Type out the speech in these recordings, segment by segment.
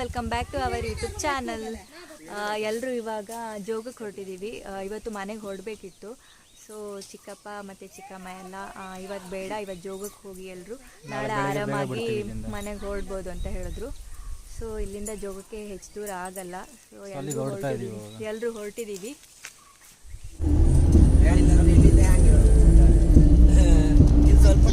Welcome back to our YouTube channel ಎಲ್ಲರೂ ಇವಾಗ ಜೋಗಕ್ಕೆ ಹೊರಟಿದ್ದೀವಿ. ಇವತ್ತು ಮನೆಗೆ ಹೊರಡಬೇಕಿತ್ತು. ಸೊ ಚಿಕ್ಕಪ್ಪ ಮತ್ತು ಚಿಕ್ಕಮ್ಮ ಎಲ್ಲ ಇವತ್ತು ಬೇಡ ಇವತ್ತು ಜೋಗಕ್ಕೆ ಹೋಗಿ ಎಲ್ಲರೂ ನಾಳೆ ಆರಾಮಾಗಿ ಮನೆಗೆ ಹೊರಡ್ಬೋದು ಅಂತ ಹೇಳಿದ್ರು. ಸೊ ಇಲ್ಲಿಂದ ಜೋಗಕ್ಕೆ ಹೆಚ್ಚು ದೂರ ಆಗಲ್ಲ. ಸೊ ಎಲ್ಲರೂ ಹೊರಟಿದ್ದೀವಿ. ಎಲ್ಲರೂ ಹೊರಟಿದ್ದೀವಿ. ಸ್ವಲ್ಪ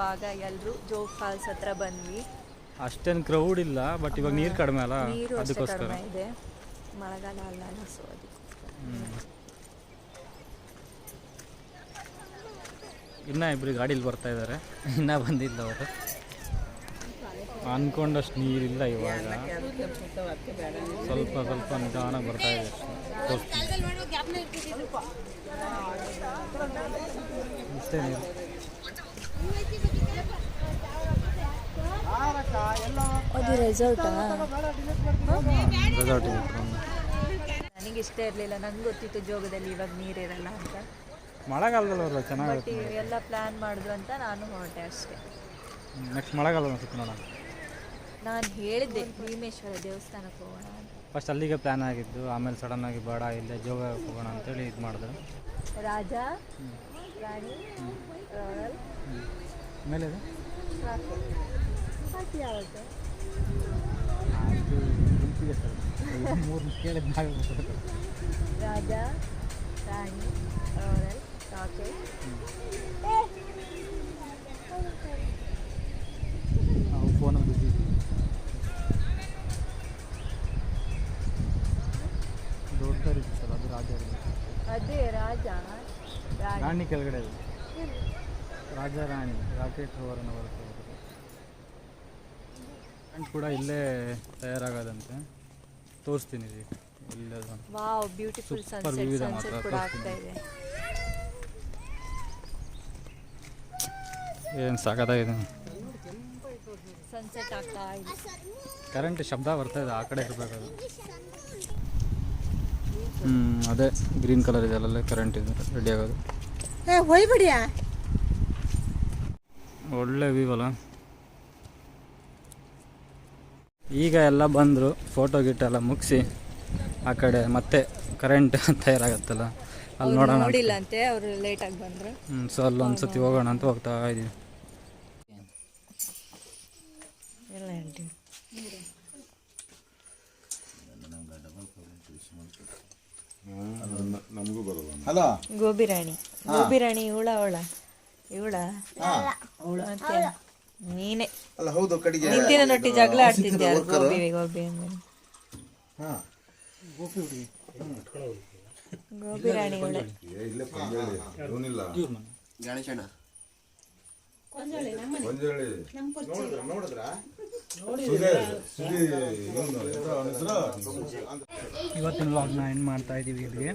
ಇವಾಗ ಎಲ್ಲರೂ ಜೋಗ ಫಾಲ್ಸ್ ಹತ್ರ ಬಂದ್ವಿ. ಅಷ್ಟೇನು ಕ್ರೌಡ್ ಇಲ್ಲ ಬಟ್ ಇವಾಗ ನೀರು ಕಡಿಮೆ ಅಲ್ಲ ನೀರು ಅಷ್ಟೇ ಅದಕ್ಕೋಸ್ಕರ. ಕಡಿಮೆ ಇದೆ. ಮಳೆಗಾಲ ಅಲ್ಲ ಸೊ ಅದಕ್ಕೆ ಇನ್ನ ಇಬ್ರು ಗಾಡೀಲಿ ಬರ್ತಾ ಇದ್ದಾರೆ ಇನ್ನ ಬಂದಿಲ್ಲ ಅವರು. ಅನ್ಕೊಂಡಷ್ಟು ನೀರಿಲ್ಲ ಇವಾಗ. ಸ್ವಲ್ಪ ಸ್ವಲ್ಪ ನಿಧಾನ ಬರ್ತಾ ಇದೆ ಅಷ್ಟೇ. ತೋರಿಸ್ತೀನಿ. ಇಷ್ಟೇ ನೀರು. ಅದು ರೆಸಾರ್ಟಾ ರೆಸಾರ್ಟ್ ನನಗೆ ಇಷ್ಟ ಇರಲಿಲ್ಲ ನಂಗೆ ಗೊತ್ತಿತ್ತು ಜೋಗದಲ್ಲಿ ಇವಾಗ ನೀರಿರಲ್ಲ ಅಂತ. ಮಳೆಗಾಲದಲ್ಲಿ ಬರಲ್ಲ ಬಟ್ ಚೆನ್ನಾಗುತ್ತೆ ಎಲ್ಲ ಪ್ಲ್ಯಾನ್ ಮಾಡಿದ್ರು ಅಂತ ನಾನು ಹೊರಟೆ ಅಷ್ಟೇ. ನೆಕ್ಸ್ಟ್ ಮಳೆಗಾಲ ಅನ್ಸುತ್ತೆ ನೋಡೋಣ. ನಾನು ಹೇಳಿದ್ದೆ ಭೀಮೇಶ್ವರ ದೇವಸ್ಥಾನಕ್ಕೆ ಹೋಗೋಣ ಅಂತ. ಫಸ್ಟ್ ಅಲ್ಲಿಗೆ ಪ್ಲ್ಯಾನ್ ಆಗಿದ್ದು ಆಮೇಲೆ ಸಡನ್ ಆಗಿ ಬೇಡ ಇಲ್ಲ ಜೋಗ ಹೋಗೋಣ ಅಂತೇಳಿ ಇದು ಮಾಡಿದ್ರು. ರಾಜ ರಾಣಿ ಆಮೇಲೆ ಇದು? ಪಾರ್ಟಿ ಯಾವತ್ತು ಆಯ್ತು, ಗುಂಪಿಗೆ ಸರ್. ಇದು ಮೂರು ಕೇಳಿದ ಮ್ಯಾಗ ಗೊತ್ತಾಗ್ತದೆ. ರಾಜ ರಾಣಿ ರಾಯಲ್ ರಾಕೆಟ್ ನಾವು ಫೋನಲ್ಲಿ ಬಿಸಿ ದೊಡ್ಡ ರೀತಿ ಸರ್ ಅದು ರಾಜ ಇರ್ಬೇಕು. ಅದೇ ರಾಜ ರಾಣಿ ರಾಣಿ ಕೆಳಗಡೆ ಇದೆ ರಾಜ ರಾಣಿ ರಾಕೆಟ್ ಅವರನ್ನು ಬರುತ್ತೆ ಫ್ರೆಂಡ್ ಕೂಡ ಇಲ್ಲೇ ತಯಾರಾಗದಂತೆ. ತೋರಿಸ್ತೀನಿ ರೀ ಇಲ್ಲೇ ವಾವ್ ಬ್ಯೂಟಿಫುಲ್ ಸನ್ಸೆಟ್ view ಇದೆ ಸನ್ಸೆಟ್ ಮಾತ್ರ, ಕೂಡ ಆಗ್ತಾ ಇದೆ. ಏನು ಸಾಕಾಗಿದೆ ಸನ್ಸೆಟ್ ಆಗ್ತಾ ಇದೆ. ಕರೆಂಟ್ ಶಬ್ದ ಬರ್ತಾ ಇದೆ ಆ ಕಡೆ ಇರಬೇಕು ಅದು ಹ್ಞೂ ಅದೇ ಗ್ರೀನ್ ಕಲರ್ ಇದೆ ಅಲ್ಲಲ್ಲೇ ಕರೆಂಟ್ ಇದೆ ರೆಡಿ ಆಗೋದು. ಏ ಹೋಯ್ಬಿಡಿಯಾ? ಒಳ್ಳೆ ವ್ಯೂ ಅಲ್ಲ. ಈಗ ಎಲ್ಲ ಬಂದರು ಫೋಟೋ ಗಿಟ್ ಎಲ್ಲ ಮುಗಿಸಿ ಆ ಕಡೆ ಮತ್ತೆ ಕರೆಂಟ್ ತಯಾರಾಗತ್ತಲ್ಲ ಅಲ್ಲಿ ನೋಡೋಣ ನೋಡಿಲ್ಲ ಅಂತೆ ಅವರು ಲೇಟ್ ಆಗಿ ಬಂದ್ರು. ಹ್ಞೂ ಸೊ ಅಲ್ಲಿ ಒಂದ್ಸತಿ ಹೋಗೋಣ ಅಂತ ಹೋಗ್ತಾ ಇದೀವಿ. ಗೋಬಿರಾಣಿ ಗೋಬಿರಾಣಿ ಹಲೋ. ಗೋಬಿ ರಾಣಿ ಗೋಬಿ ರಾಣಿ ಇವಳ ಅವಳ. ಇವಳ? ಮತ್ತೆ? ನೀನೆ. ಅಲ್ಲ ಹೌದು ಕಡೆಗೆ ನಿಂತಿನ ನೊಟ್ಟಿ ಜಗಳ ಆಡ್ತಿದ್ದೆ ಗೋಬಿ ಗೋಬಿ ಅಂದ್ರೆ? ಹಾ. ಗೋಬಿ ರಾಣಿ ಒಳ್ಳೆ ಇಲ್ಲೇ ಕೊಂಜಾಳಿ ಇವನಿಲ್ಲ. ಗಣೇಶಣ್ಣ ಕೊಂಜಾಳಿ ನೋಡಿದ್ರ ನೋಡಿದ್ರ? ಹೆಸ್ರು? ಇವತ್ತಿನ ವ್ಲಾಗ್ನ ಏನು ಮಾಡ್ತಾ ಇದ್ದೀವಿ ಇಲ್ಲಿಗೆ.